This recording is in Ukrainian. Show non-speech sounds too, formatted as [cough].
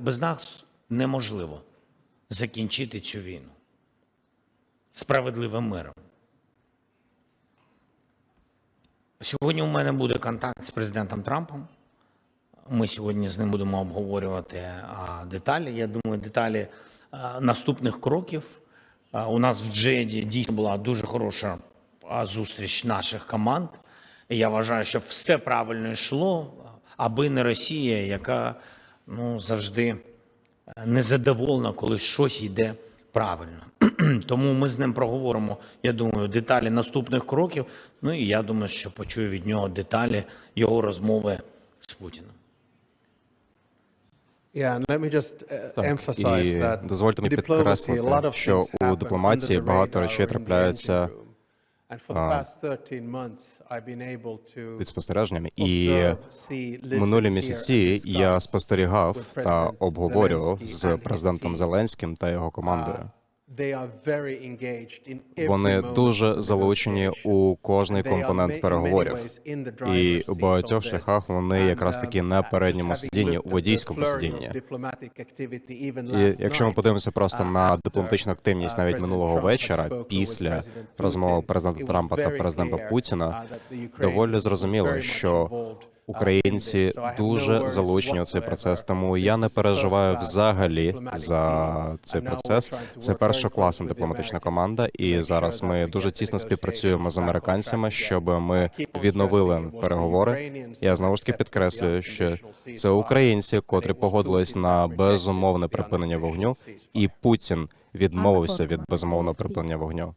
без нас неможливо закінчити цю війну справедливим миром. Сьогодні у мене буде контакт з президентом Трампом. Ми сьогодні з ним будемо обговорювати а, деталі. Я думаю, деталі а, наступних кроків. А, у нас в Джеді дійсно була дуже хороша зустріч наших команд. Я вважаю, що все правильно йшло, аби не Росія, яка ну, завжди е, незадоволена, коли щось йде правильно. [clears throat] Тому ми з ним проговоримо, я думаю, деталі наступних кроків. Ну і я думаю, що почую від нього деталі його розмови з Путіним. Yeah, and let me just uh, Так, emphasize і that дозвольте мені підкреслити, що у дипломатії багато речей трапляються під спостереженнями. І минулі місяці я спостерігав та обговорював з президентом. Зеленським та його командою. Вони дуже залучені у кожний компонент переговорів. І seat багатьох шляхах вони якраз uh, таки на передньому сидінні, у водійському сидінні. І якщо ми подивимося просто uh, на дипломатичну активність uh, навіть минулого вечора, після розмови президента Трампа та президента Путіна, uh, доволі зрозуміло, що uh, українці дуже залучені у цей процес. Тому я не переживаю взагалі за цей процес. Це першокласна дипломатична команда, і зараз ми дуже тісно співпрацюємо з американцями, щоб ми відновили переговори. Я знову ж таки підкреслюю, що це українці, котрі погодились на безумовне припинення вогню, і Путін відмовився від безумовного припинення вогню.